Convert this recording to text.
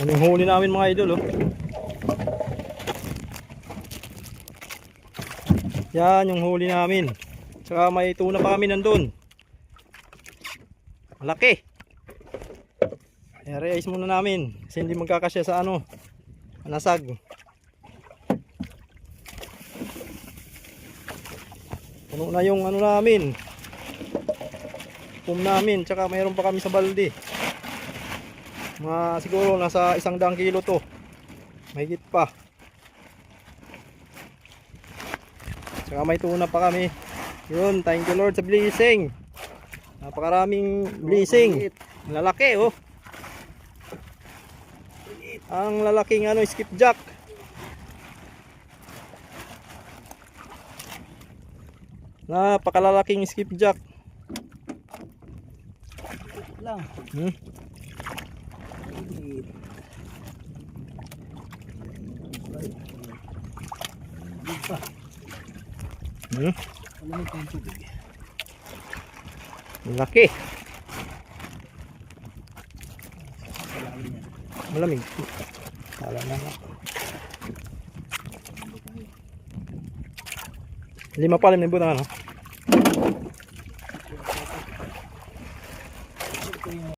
Ano yung huli namin mga idol oh. Yan yung huli namin. Tsaka may tuna pa kami nandun. Malaki. I-realize muna namin kasi hindi magkakasya sa ano. Nasag. Puno na yung ano namin. Pum namin. Tsaka mayroon pa kami sa balde. Mga siguro nasa isang daang kilo to. Mahigit pa. Tsaka may tuna pa kami. Yun, thank you Lord sa blessing. Napakaraming blessing. Lalaki oh. Ang lalaking ano, skipjack. Napakalalaking skipjack. lang. Hmm? Hmm? Laki. Malamig. Kala na nga. Lima palim na buwan ano?